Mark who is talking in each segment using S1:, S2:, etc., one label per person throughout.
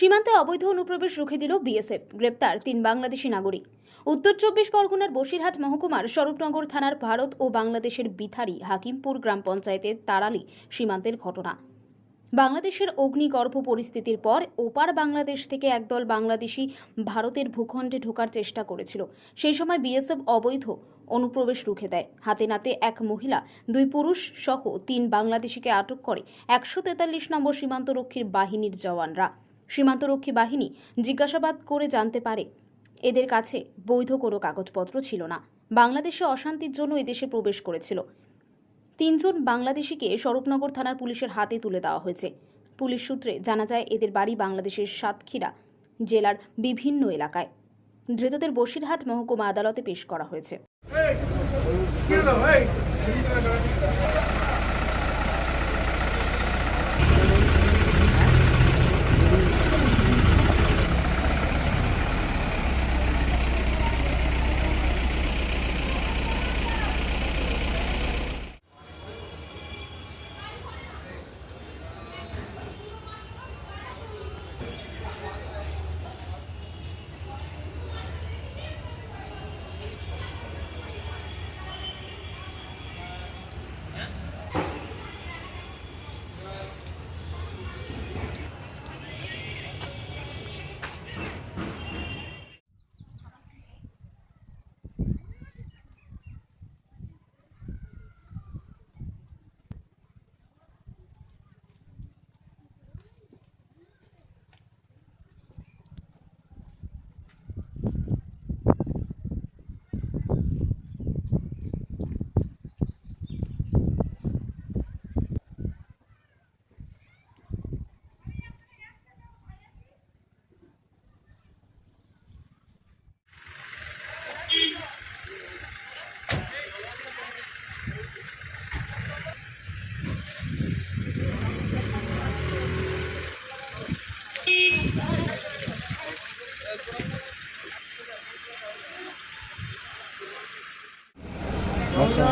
S1: সীমান্তে অবৈধ অনুপ্রবেশ রুখে দিল বিএসএফ, গ্রেপ্তার তিন বাংলাদেশি নাগরিক। উত্তর চব্বিশ পরগনার বসিরহাট মহকুমার স্বরূপনগর থানার ভারত ও বাংলাদেশের বিথারি হাকিমপুর গ্রাম পঞ্চায়েতের তারালি সীমান্তের ঘটনা। বাংলাদেশের অগ্নিগর্ভ পরিস্থিতির পর ওপার বাংলাদেশ থেকে একদল বাংলাদেশি ভারতের ভূখণ্ডে ঢোকার চেষ্টা করেছিল। সেই সময় বিএসএফ অবৈধ অনুপ্রবেশ রুখে দেয়। হাতে নাতে এক মহিলা, দুই পুরুষ সহ তিন বাংলাদেশিকে আটক করে একশো তেতাল্লিশ নম্বর সীমান্তরক্ষীর বাহিনীর জওয়ানরা। সীমান্তরক্ষী বাহিনী জিজ্ঞাসাবাদ করে জানতে পারে। এদের কাছে বৈধ কোনো কাগজপত্র ছিল না। বাংলাদেশে অশান্তির জন্য এদেশে প্রবেশ করেছিল। তিনজন বাংলাদেশিকে স্বরূপনগর থানার পুলিশের হাতে তুলে দেওয়া হয়েছে। পুলিশ সূত্রে জানা যায়, এদের বাড়ি বাংলাদেশের সাতক্ষীরা জেলার বিভিন্ন এলাকায়। ধৃতদের বসিরহাট মহকুমা আদালতে পেশ করা হয়েছে।
S2: Hey!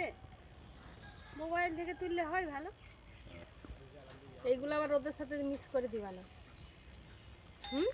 S3: আসছে মোবাইল থেকে তুললে হয় ভালো। এইগুলো আবার রোদের সাথে মিক্স করে দিবানো হুম?